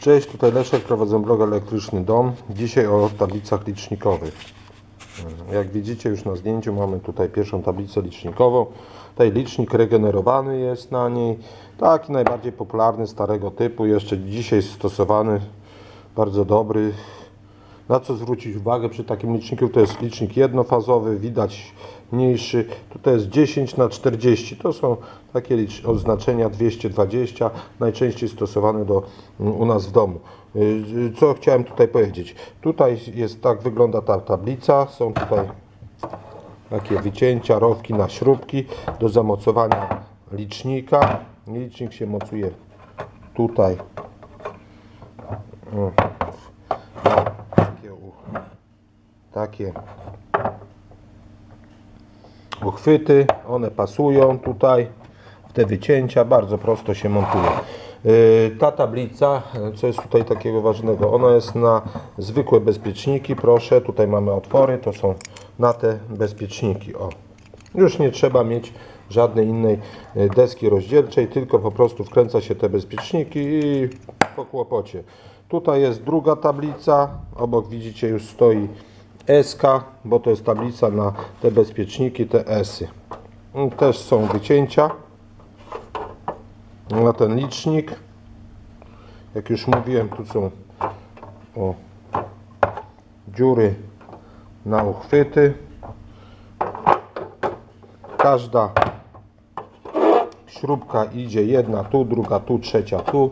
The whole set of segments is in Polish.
Cześć, tutaj Leszek, prowadzę blog Elektryczny Dom. Dzisiaj o tablicach licznikowych. Jak widzicie już na zdjęciu mamy tutaj pierwszą tablicę licznikową. Tutaj licznik regenerowany jest na niej. Taki najbardziej popularny starego typu, jeszcze dzisiaj stosowany, bardzo dobry. Na co zwrócić uwagę przy takim liczniku? To jest licznik jednofazowy, widać mniejszy. Tutaj jest 10 na 40. To są takie oznaczenia 220, najczęściej stosowane do, mm, u nas w domu. Y, Co chciałem tutaj powiedzieć? Tutaj jest tak wygląda ta tablica. Są tutaj takie wycięcia, rowki na śrubki do zamocowania licznika. Licznik się mocuje tutaj. Takie uchwyty. One pasują tutaj w te wycięcia. Bardzo prosto się montuje. Yy, Ta tablica, co jest tutaj takiego ważnego, ona jest na zwykłe bezpieczniki. Proszę, tutaj mamy otwory, to są na te bezpieczniki. O. Już nie trzeba mieć żadnej innej yy, deski rozdzielczej, tylko po prostu wkręca się te bezpieczniki i po kłopocie. Tutaj jest druga tablica, obok widzicie już stoi SK, bo to jest tablica na te bezpieczniki, te. Mm, Też są wycięcia na ten licznik. Jak już mówiłem, tu są o, dziury na uchwyty. Każda śrubka idzie jedna tu, druga tu, trzecia tu.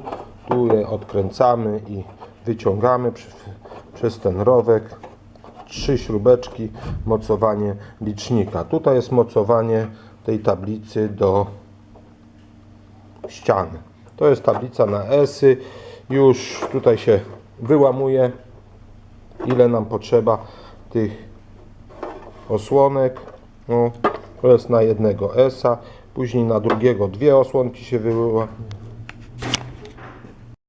Tu je odkręcamy i wyciągamy przez ten rowek. Trzy śrubeczki, mocowanie licznika. Tutaj jest mocowanie tej tablicy do ściany. To jest tablica na ESy. Już tutaj się wyłamuje ile nam potrzeba tych osłonek. No, to jest na jednego ESA, później na drugiego dwie osłonki się wyła-